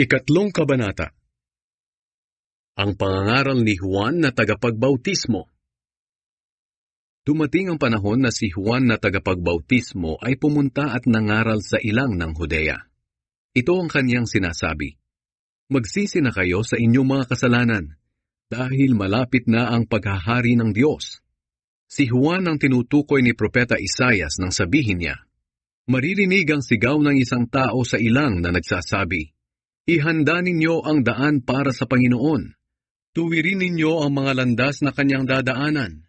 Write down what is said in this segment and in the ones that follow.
Ikatlong Kabanata. Ang pangangaral ni Juan na tagapagbautismo. Dumating ang panahon na si Juan na tagapagbautismo ay pumunta at nangaral sa ilang ng Hudea. Ito ang kanyang sinasabi, Magsisi na kayo sa inyong mga kasalanan, dahil malapit na ang paghahari ng Diyos. Si Juan ang tinutukoy ni Propeta Isayas nang sabihin niya, Maririnig ang sigaw ng isang tao sa ilang na nagsasabi, Ihanda ninyo ang daan para sa Panginoon. Tuwirin ninyo ang mga landas na kanyang dadaanan.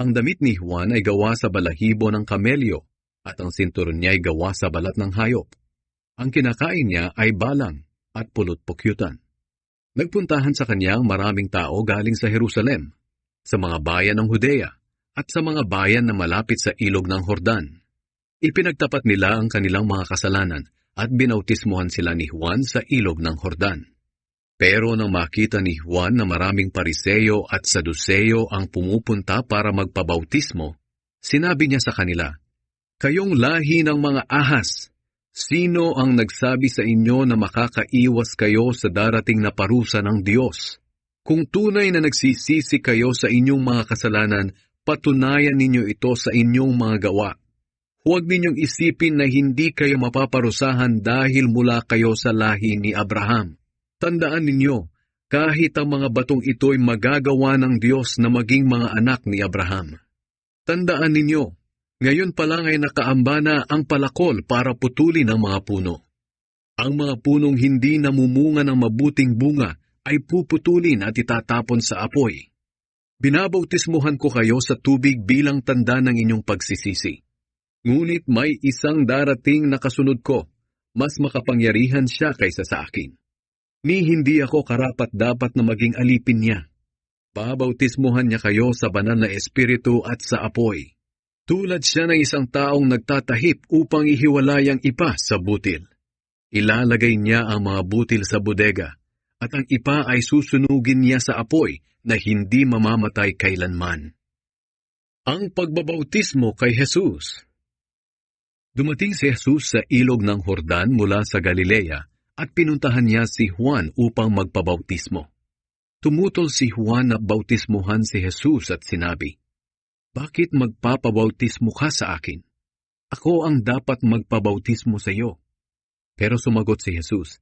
Ang damit ni Juan ay gawa sa balahibo ng kamelyo at ang sinturon niya ay gawa sa balat ng hayop. Ang kinakain niya ay balang at pulot-pukyutan. Nagpuntahan sa kanya ang maraming tao galing sa Jerusalem, sa mga bayan ng Hudea, at sa mga bayan na malapit sa ilog ng Hordan. Ipinagtapat nila ang kanilang mga kasalanan at binautismuhan sila ni Juan sa ilog ng Hordan. Pero nang makita ni Juan na maraming pariseyo at saduseyo ang pumupunta para magpabautismo, sinabi niya sa kanila, Kayong lahi ng mga ahas, sino ang nagsabi sa inyo na makakaiwas kayo sa darating na parusa ng Diyos? Kung tunay na nagsisisi kayo sa inyong mga kasalanan, patunayan ninyo ito sa inyong mga gawa. Huwag ninyong isipin na hindi kayo mapaparusahan dahil mula kayo sa lahi ni Abraham. Tandaan ninyo, kahit ang mga batong ito'y magagawa ng Diyos na maging mga anak ni Abraham. Tandaan ninyo, ngayon pa lang ay nakaamba na ang palakol para putulin ang mga puno. Ang mga punong hindi namumunga ng mabuting bunga ay puputulin at itatapon sa apoy. Binabautismuhan ko kayo sa tubig bilang tanda ng inyong pagsisisi. Ngunit may isang darating na kasunod ko, mas makapangyarihan siya kaysa sa akin. Ni hindi ako karapat dapat na maging alipin niya. Babautismuhan niya kayo sa banal na espiritu at sa apoy. Tulad siya ng isang taong nagtatahip upang ihiwalay ang ipa sa butil. Ilalagay niya ang mga butil sa bodega, at ang ipa ay susunugin niya sa apoy na hindi mamamatay kailanman. Ang pagbabautismo kay Jesus Dumating si Jesus sa ilog ng Hordan mula sa Galilea at pinuntahan niya si Juan upang magpabautismo. Tumutol si Juan na bautismuhan si Jesus at sinabi, Bakit magpapabautismo ka sa akin? Ako ang dapat magpabautismo sa iyo. Pero sumagot si Jesus,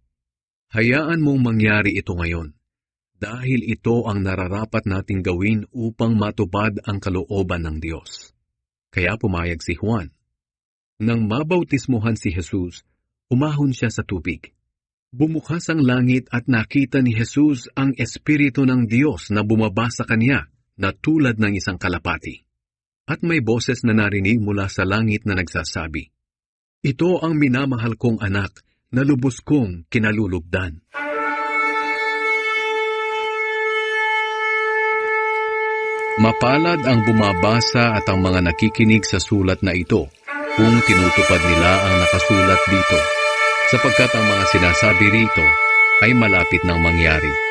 Hayaan mong mangyari ito ngayon, dahil ito ang nararapat nating gawin upang matupad ang kalooban ng Diyos. Kaya pumayag si Juan. Nang mabautismuhan si Jesus, umahon siya sa tubig. Bumukas ang langit at nakita ni Jesus ang Espiritu ng Diyos na bumaba sa kanya na tulad ng isang kalapati. At may boses na narinig mula sa langit na nagsasabi, Ito ang minamahal kong anak na lubos kong kinalulugdan. Mapalad ang bumabasa at ang mga nakikinig sa sulat na ito kung tinutupad nila ang nakasulat dito, sapagkat ang mga sinasabi rito ay malapit ng mangyari.